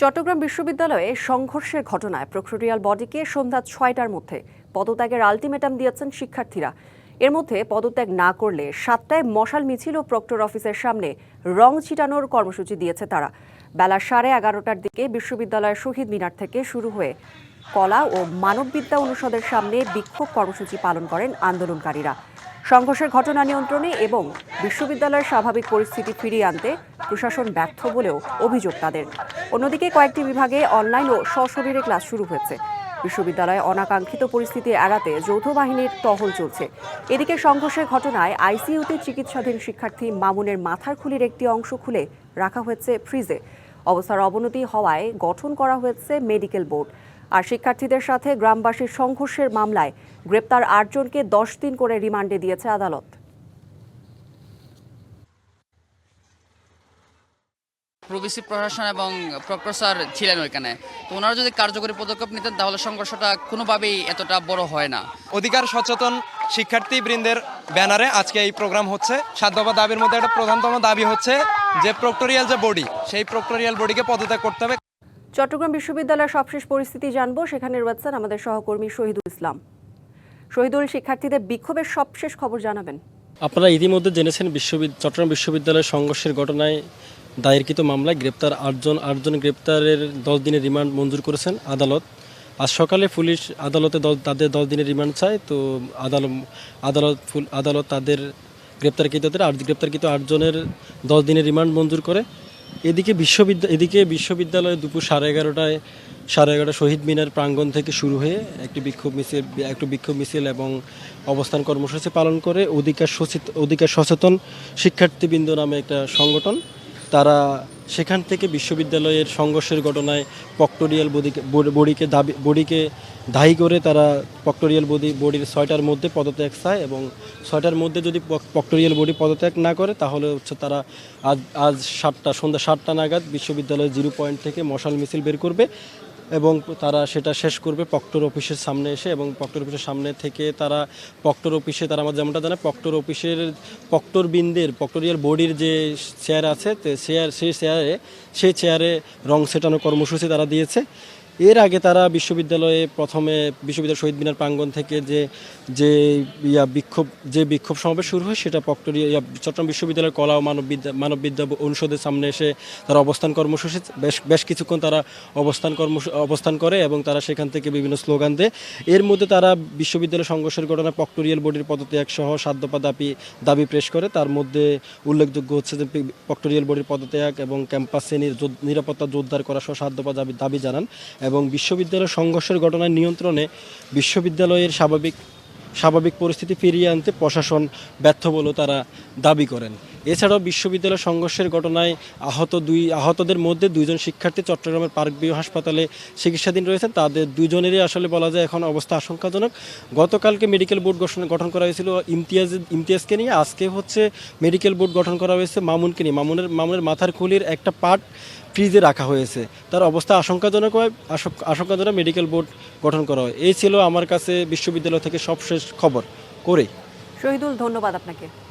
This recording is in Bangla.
চট্টগ্রাম বিশ্ববিদ্যালয়ে সংঘর্ষের ঘটনায় প্রক্টোরিয়াল বডিকে সন্ধ্যা ছয়টার মধ্যে পদত্যাগের আলটিমেটাম দিয়েছেন শিক্ষার্থীরা। এর মধ্যে পদত্যাগ না করলে সাতটায় মশাল মিছিল ও প্রক্টর অফিসের সামনে রং ছিটানোর কর্মসূচি দিয়েছে তারা। বেলা সাড়ে এগারোটার দিকে বিশ্ববিদ্যালয়ের শহীদ মিনার থেকে শুরু হয়ে কলা ও মানববিদ্যা অনুষদের সামনে বিক্ষোভ কর্মসূচি পালন করেন আন্দোলনকারীরা। সংঘর্ষের ঘটনা নিয়ন্ত্রণে এবং বিশ্ববিদ্যালয়ের স্বাভাবিক পরিস্থিতি ফিরিয়ে আনতে প্রশাসন ব্যর্থ বলেও অভিযোগ তাদের। অন্যদিকে কয়েকটি বিভাগে অনলাইন ও সশরীরে ক্লাস শুরু হয়েছে। বিশ্ববিদ্যালয়ে অনাকাঙ্ক্ষিত পরিস্থিতি এড়াতে যৌথ বাহিনীর টহল চলছে। এদিকে সংঘর্ষের ঘটনায় আইসিইউতে চিকিৎসাধীন শিক্ষার্থী মামুনের মাথার খুলির একটি অংশ খুলে রাখা হয়েছে ফ্রিজে। অবস্থার অবনতি হওয়ায় গঠন করা হয়েছে মেডিকেল বোর্ড। আর শিক্ষার্থীদের সাথে গ্রামবাসীর সংঘর্ষের মামলায় গ্রেপ্তার আটজনকে দশ দিন করে রিমান্ডে দিয়েছে আদালত। প্রভিসি প্রশাসন এবং প্রফেসর ছিলেন ওইখানে। তো ওনারা যদি কার্যকরী পদক্ষেপ নিতেন তাহলে সংঘর্ষটা কোনোভাবেই এতটা বড় হয় না। অধিকার সচেতন শিক্ষার্থী বৃন্দের ব্যানারে আজকে এই প্রোগ্রাম হচ্ছে। সাত দফা দাবির মধ্যে একটা প্রধানতম দাবি হচ্ছে যে প্রক্টোরিয়াল যে বডি সেই প্রক্টোরিয়াল বডিকে পদত্যাগ করতে হবে। চট্টগ্রাম বিশ্ববিদ্যালয়ের সবশেষ পরিস্থিতি জানব। সেখানে রয়েছেন আমাদের সহকর্মী শহীদুল ইসলাম। শহীদুল শিক্ষার্থীদের বিক্ষোভের সবশেষ খবর জানাবেন। আপনারা ইতিমধ্যে জেনেছেন বিশ্ববিদ্যালয় চট্টগ্রাম বিশ্ববিদ্যালয়ের সংঘর্ষের ঘটনায় দায়েরকৃত মামলায় গ্রেপ্তার আটজন আটজন গ্রেপ্তারের দশ দিনের রিমান্ড মঞ্জুর করেছেন আদালত। আজ সকালে পুলিশ আদালতে দল তাদের দশ দিনের রিমান্ড চায়। তো আদালত আদালত আদালত তাদের গ্রেপ্তারকৃতদের আট গ্রেপ্তারকৃত আটজনের দশ দিনের রিমান্ড মঞ্জুর করে। এদিকে বিশ্ববিদ্যালয় এদিকে বিশ্ববিদ্যালয়ে দুপুর সাড়ে এগারোটায় সাড়ে এগারোটা শহীদ মিনার প্রাঙ্গণ থেকে শুরু হয়ে একটি বিক্ষোভ মিছিল একটি বিক্ষোভ মিছিল এবং অবস্থান কর্মসূচি পালন করে অধিকার সচেত অধিকার সচেতন শিক্ষার্থীবৃন্দ নামে একটা সংগঠন। তারা সেখান থেকে বিশ্ববিদ্যালয়ের সংঘর্ষের ঘটনায় পক্টোরিয়াল বডিকে বডিকে দাবি বডিকে দায়ী করে তারা পক্টোরিয়াল বডি বডির ছয়টার মধ্যে পদত্যাগ চায় এবং ছয়টার মধ্যে যদি পক- পক্টোরিয়াল বডি পদত্যাগ না করে, তাহলে হচ্ছে তারা আজ আজ সাতটা সন্ধ্যা সাতটা নাগাদ বিশ্ববিদ্যালয়ের জিরো পয়েন্ট থেকে মশাল মিছিল বের করবে। এবং তারা সেটা শেষ করবে পক্টর অফিসের সামনে এসে এবং পক্টর অফিসের সামনে থেকে তারা পক্টর অফিসে তারা আমার যেমনটা জানে পক্টর অফিসের পক্টর বিন্দের, প্রক্টোরিয়াল বডির যে চেয়ার আছে চেয়ার সেই চেয়ারে সেই চেয়ারে রং সেটানো কর্মসূচি তারা দিয়েছে। এর আগে তারা বিশ্ববিদ্যালয়ে প্রথমে বিশ্ববিদ্যালয় শহীদ মিনার প্রাঙ্গণ থেকে যে যে ইয়া বিক্ষোভ, যে বিক্ষোভ সমাবেশ শুরু হয় সেটা প্রক্টোরিয়া ইয়া চট্টগ্রাম বিশ্ববিদ্যালয়ের কলা ও মানববিদ্যা মানববিদ্যা অনুষদের সামনে এসে তারা অবস্থান কর্মসূচি, বেশ বেশ কিছুক্ষণ তারা অবস্থান কর্ম অবস্থান করে এবং তারা সেখান থেকে বিভিন্ন স্লোগান দেয়। এর মধ্যে তারা বিশ্ববিদ্যালয় সংঘর্ষের ঘটনা পক্টোরিয়াল বডির পদত্যাগ সহ দফা দাবি দাবি পেশ করে। তার মধ্যে উল্লেখযোগ্য হচ্ছে যে প্রক্টোরিয়াল বডির পদত্যাগ এবং ক্যাম্পাসে নির- নিরাপত্তা জোরদার করা সহ দফা দাবি দাবি জানান। এবং বিশ্ববিদ্যালয় সংঘর্ষের ঘটনার নিয়ন্ত্রণে বিশ্ববিদ্যালয়ের স্বাভাবিক স্বাভাবিক পরিস্থিতি ফিরিয়ে আনতে প্রশাসন ব্যর্থ বলেও তারা দাবি করেন। এছাড়াও বিশ্ববিদ্যালয় সংঘর্ষের ঘটনায় আহত দুই, আহতদের মধ্যে দুইজন শিক্ষার্থী চট্টগ্রামের পার্ক ভিউ হাসপাতালে চিকিৎসাধীন রয়েছেন। তাদের দুজনেরই আসলে বলা যায় এখন অবস্থা আশঙ্কাজনক। গতকালকে মেডিকেল বোর্ড গঠন গঠন করা হয়েছিল ইমতিয়াজ, ইমতিয়াজকে নিয়ে। আজকে হচ্ছে মেডিকেল বোর্ড গঠন করা হয়েছে মামুনকে নিয়ে। মামুনের মামুনের মাথার খুলির একটা পার্ট ফ্রিজে রাখা হয়েছে। তার অবস্থা আশঙ্কাজনক হয় আশঙ্কাজনক মেডিকেল বোর্ড গঠন করা হয়। এই ছিল আমার কাছে বিশ্ববিদ্যালয় থেকে সবশেষ খবর। করে শহীদুল, ধন্যবাদ আপনাকে।